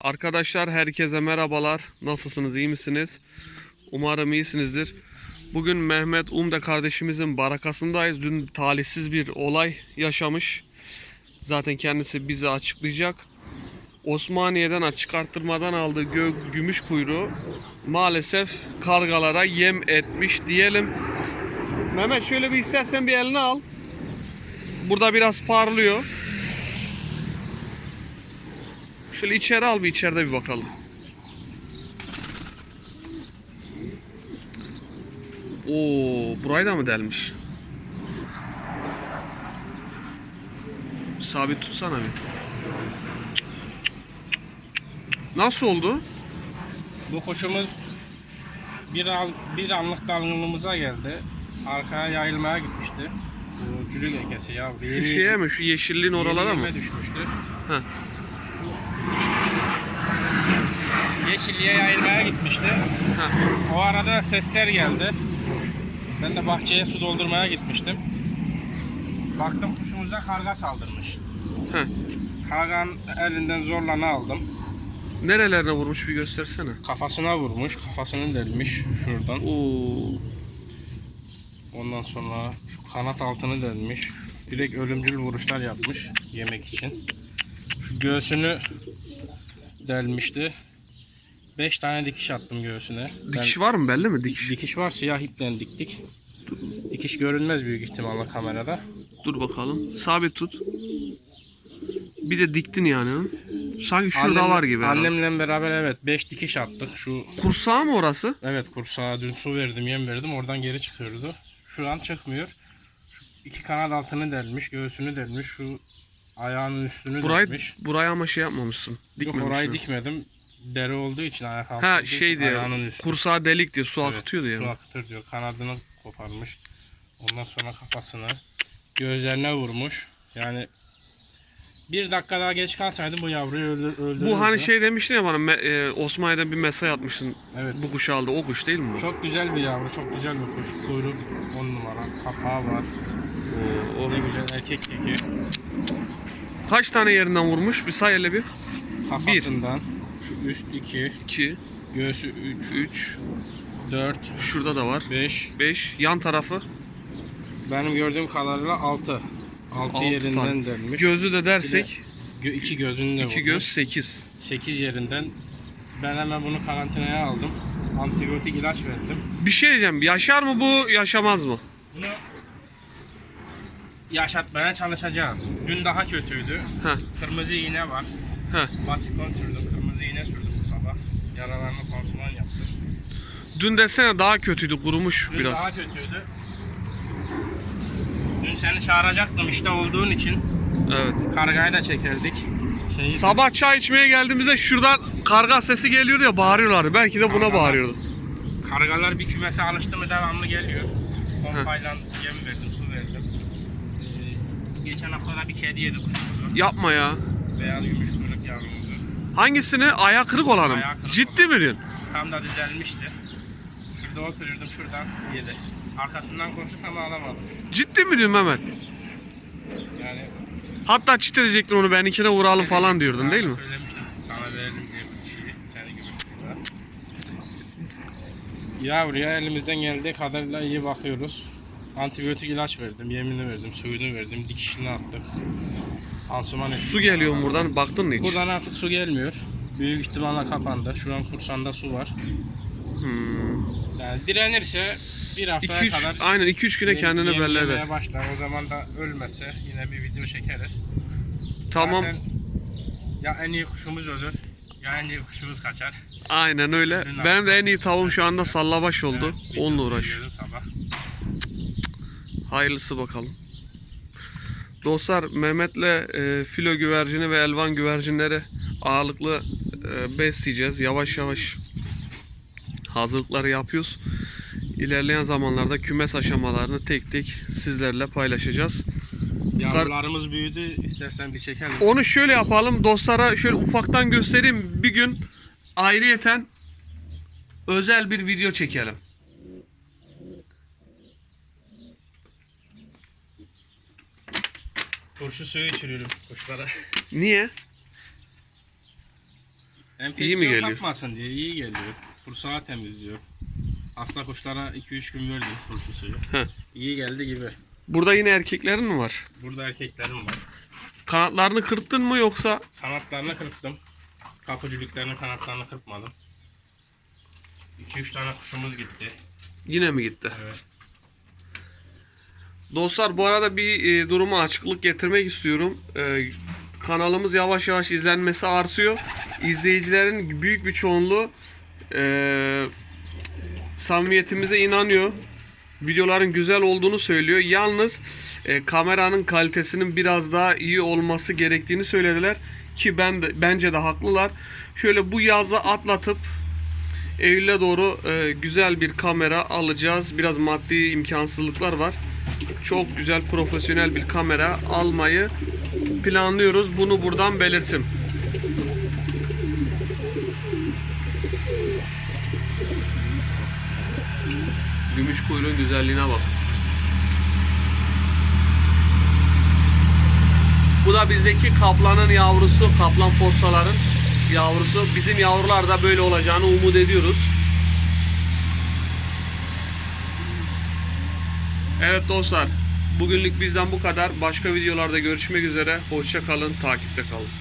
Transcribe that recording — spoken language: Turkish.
Arkadaşlar herkese merhabalar. Nasılsınız? iyi misiniz? Umarım iyisinizdir. Bugün Mehmet Umde kardeşimizin barakasındayız. Dün talihsiz bir olay yaşamış. Zaten kendisi bize açıklayacak. Osmaniye'den açık arttırmadan aldığı gö- gümüş kuyruğu maalesef kargalara yem etmiş diyelim. Mehmet şöyle bir istersen bir eline al. Burada biraz parlıyor. Şöyle içeri al bir içeride bir bakalım. Oo, burayı da mı delmiş? Sabit tutsana bir. Nasıl oldu? Bu kuşumuz bir, an, bir anlık dalgınlığımıza geldi. Arkaya yayılmaya gitmişti. Bu cülük ekesi ya. Şu şeye mi? Şu yeşilliğin oralara mı? düşmüştü. Heh. Yeşilliğe yayılmaya gitmişti. Heh. O arada sesler geldi. Ben de bahçeye su doldurmaya gitmiştim. Baktım kuşumuza karga saldırmış. Heh. Karganın elinden zorla ne aldım. Nerelerine vurmuş bir göstersene. Kafasına vurmuş, kafasını delmiş şuradan. Oo. Ondan sonra şu kanat altını delmiş. Direkt ölümcül vuruşlar yapmış yemek için. Şu göğsünü delmişti. 5 tane dikiş attım göğsüne. Ben- Dikiş var mı belli mi? Dikiş. dikiş var siyah iple diktik. Dikiş görünmez büyük ihtimalle kamerada. Dur bakalım. Sabit tut. Bir de diktin yani. Sanki şurada Annemle- var gibi. herhalde. Annemle beraber evet 5 dikiş attık. Şu Kursağı mı orası? evet kursağa dün su verdim yem verdim oradan geri çıkıyordu. Şu an çıkmıyor. Şu iki kanat altını delmiş, göğsünü delmiş, şu ayağının üstünü Burayı, delmiş. burayı ama şey yapmamışsın. Yok Dikmemişsin. orayı dikmedim. Deri olduğu için ayak altı Ha olduğu için şey ayağının üstü. Kursağı delik diye su akıtıyor diye. Su akıtır diyor. Kanadını koparmış. Ondan sonra kafasını gözlerine vurmuş. Yani bir dakika daha geç kalsaydım bu yavruyu öldür, öldürürdü. Bu hani şey demiştin ya bana me- e, Osmaniye'den bir mesaj atmışsın. Evet. Bu kuşu aldı. O kuş değil mi bu? Çok güzel bir yavru, çok güzel bir kuş. Kuyruk 10 numara, kapağı var. Oo, o- Ne güzel erkek keki. Kaç tane yerinden vurmuş? Bir say hele bir. Kafasından şu üst 2, 2, göğsü 3, 3, 4, şurada da var. 5. 5, yan tarafı. Benim gördüğüm kadarıyla 6. 6 Altı yerinden tane. delmiş. Gözü de dersek Gö- iki gözünü de 2 vurmuş. göz 8. 8 yerinden ben hemen bunu karantinaya aldım. Antibiyotik ilaç verdim. Bir şey diyeceğim. Yaşar mı bu, yaşamaz mı? Bunu yaşatmaya çalışacağız. Dün daha kötüydü. Heh. Kırmızı iğne var. Heh. Batikon sürdüm. Kırmızı iğne sürdüm bu sabah. Yaralarını pansuman yaptım. Dün desene daha kötüydü, kurumuş Dün biraz. daha kötüydü. Dün seni çağıracaktım işte olduğun için. Evet. Kargayı da çekerdik. Şeyi, Sabah çay içmeye geldiğimizde şuradan karga sesi geliyordu ya bağırıyorlardı. Belki de buna Kargalar- bağırıyordu. Kargalar bir kümese alıştı mı devamlı geliyor. Pompayla yem verdim, su verdim. Ee, geçen hafta da bir kedi yedi kuşumuzu. Yapma ya. Beyaz gümüş kuyruk yavrumuzu. Hangisini? Ayağı kırık olanı mı? Ayağı kırık Ciddi mi diyorsun? Tam da düzelmişti. Şurada oturuyordum şuradan yedi. Arkasından koştuk ama alamadım. Ciddi mi diyorsun Mehmet? Yani Hatta çit edecektin onu benimkine vuralım falan diyordun sana değil mi? Söylemiştim sana verelim diye bir şeyi. Seni kuyruğa. Yavruya elimizden geldiği kadarıyla iyi bakıyoruz. Antibiyotik ilaç verdim, yemini verdim, suyunu verdim, dikişini attık. Pansuman ettik. Su geliyor mu buradan? Baktın mı hiç? Buradan artık su gelmiyor. Büyük ihtimalle kapandı. Şu an kursanda su var. Hmm. Yani direnirse bir haftaya 2-3 kadar aynen 2-3 güne kendini belli eder. başlar. O zaman da ölmese yine bir video çekeriz. Tamam. Zaten ya en iyi kuşumuz ölür ya en iyi kuşumuz kaçar. Aynen öyle. Ürün Benim de en iyi tavuğum şu anda sallabaş oldu. Evet, Onunla uğraş. sabah. Hayırlısı bakalım. Dostlar Mehmet'le e, filo güvercini ve elvan güvercinleri ağırlıklı e, besleyeceğiz. Yavaş yavaş hazırlıkları yapıyoruz. İlerleyen zamanlarda kümes aşamalarını tek tek sizlerle paylaşacağız. Yavrularımız büyüdü. İstersen bir çekelim. Onu şöyle yapalım. Dostlara şöyle ufaktan göstereyim. Bir gün ayrıyeten özel bir video çekelim. Turşu suyu içiriyorum kuşlara. Niye? Enfeksiyon İyi mi geliyor? kapmasın diye iyi geliyor. Kursağı temizliyor. Hasta kuşlara 2-3 gün verdim turşu suyu. Heh. İyi geldi gibi. Burada yine erkeklerin mi var? Burada erkeklerim var. Kanatlarını kırptın mı yoksa Kanatlarını kırptım. Kapıcılıklarının kanatlarını kırpmadım. 2-3 tane kuşumuz gitti. yine mi gitti? Evet. Dostlar bu arada bir e, duruma açıklık getirmek istiyorum. E, kanalımız yavaş yavaş izlenmesi artıyor. İzleyicilerin büyük bir çoğunluğu e, samimiyetimize inanıyor. Videoların güzel olduğunu söylüyor. Yalnız e, kameranın kalitesinin biraz daha iyi olması gerektiğini söylediler ki ben de bence de haklılar. Şöyle bu yazı atlatıp Eylül'e doğru e, güzel bir kamera alacağız. Biraz maddi imkansızlıklar var. Çok güzel profesyonel bir kamera almayı planlıyoruz. Bunu buradan belirtim. Gümüş kuyruğun güzelliğine bak. Bu da bizdeki kaplanın yavrusu, kaplan postaların yavrusu. Bizim yavrular da böyle olacağını umut ediyoruz. Evet dostlar, bugünlük bizden bu kadar. Başka videolarda görüşmek üzere. Hoşça kalın, takipte kalın.